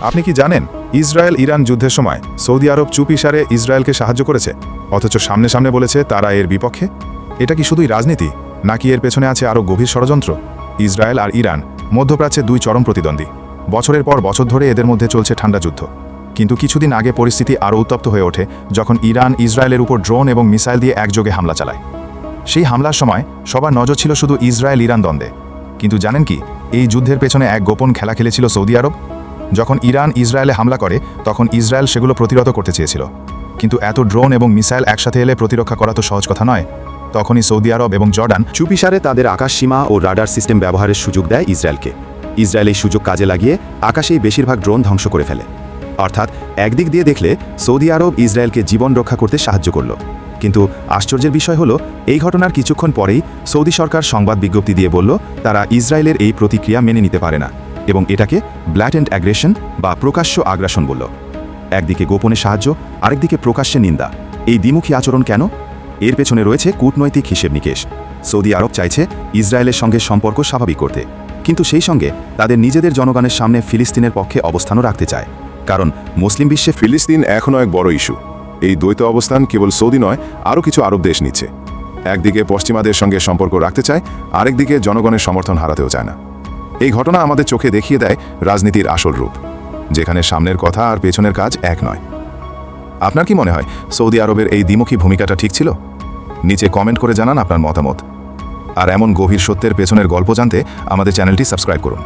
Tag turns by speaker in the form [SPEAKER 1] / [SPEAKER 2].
[SPEAKER 1] আপনি কি জানেন, ইসরায়েল ইরান যুদ্ধের সময় সৌদি আরব চুপ ইশারে ইসরায়েলকে সাহায্য করেছে, অথচ সামনে সামনে বলেছে তারা এর বিপক্ষে? এটা কি শুধুই রাজনীতি, নাকি এর পেছনে আছে আরও গভীর ষড়যন্ত্র? ইসরায়েল আর ইরান মধ্যপ্রাচ্যে দুই চরম প্রতিদ্বন্দ্বী। বছরের পর বছর ধরে এদের মধ্যে চলছে ঠান্ডা যুদ্ধ। কিন্তু কিছুদিন আগে পরিস্থিতি আরও উত্তপ্ত হয়ে ওঠে যখন ইরান ইসরায়েলের উপর ড্রোন এবং মিসাইল দিয়ে একযোগে হামলা চালায়। সেই হামলার সময় সবার নজর ছিল শুধু ইসরায়েল ইরান দ্বন্দ্বে। কিন্তু জানেন কি, এই যুদ্ধের পেছনে এক গোপন খেলা খেলেছিল সৌদি আরব? যখন ইরান ইসরায়েলে হামলা করে, তখন ইসরায়েল সেগুলো প্রতিরোধ করতে চেয়েছিল। কিন্তু এত ড্রোন এবং মিসাইল একসাথে এলে প্রতিরক্ষা করা তো সহজ কথা নয়। তখনই সৌদি আরব এবং জর্ডান
[SPEAKER 2] চুপিসারে তাদের আকাশ সীমা ও রাডার সিস্টেম ব্যবহারের সুযোগ দেয় ইসরায়েলকে। ইসরায়েল এই সুযোগ কাজে লাগিয়ে আকাশেই বেশিরভাগ ড্রোন ধ্বংস করে ফেলে। অর্থাৎ একদিক দিয়ে দেখলে সৌদি আরব ইসরায়েলকে জীবন রক্ষা করতে সাহায্য করল। কিন্তু আশ্চর্যের বিষয় হলো, এই ঘটনার কিছুক্ষণ পরেই সৌদি সরকার সংবাদ বিজ্ঞপ্তি দিয়ে বলল, তারা ইসরায়েলের এই প্রতিক্রিয়া মেনে নিতে পারে না। এবং এটাকে ব্ল্যাটেন্ট অ্যাগ্রেশন বা প্রকাশ্য আগ্রাসন বলল। একদিকে গোপনে সাহায্য, আরেকদিকে প্রকাশ্যে নিন্দা। এই দ্বিমুখী আচরণ কেন? এর পেছনে রয়েছে কূটনৈতিক হিসেব নিকেশ। সৌদি আরব চাইছে ইসরায়েলের সঙ্গে সম্পর্ক স্বাভাবিক করতে। কিন্তু সেই সঙ্গে তাদের নিজেদের জনগণের সামনে ফিলিস্তিনের পক্ষে অবস্থানও রাখতে চায়। কারণ মুসলিম বিশ্বে
[SPEAKER 3] ফিলিস্তিন এখনও এক বড় ইস্যু। এই দ্বৈত অবস্থান কেবল সৌদি নয়, আরও কিছু আরব দেশ নিচ্ছে। একদিকে পশ্চিমাদের সঙ্গে সম্পর্ক রাখতে চায়, আরেকদিকে জনগণের সমর্থন হারাতেও চায় না। এই ঘটনা আমাদের চোখে দেখিয়ে দেয় রাজনীতির আসল রূপ, যেখানে সামনের কথা আর পেছনের কাজ এক নয়। আপনার কি মনে হয়, সৌদি আরবের এই দ্বিমুখী ভূমিকাটা ঠিক ছিল? নিচে কমেন্ট করে জানান আপনার মতামত। আর এমন গভীর সত্যের পেছনের গল্প জানতে আমাদের চ্যানেলটি সাবস্ক্রাইব করুন।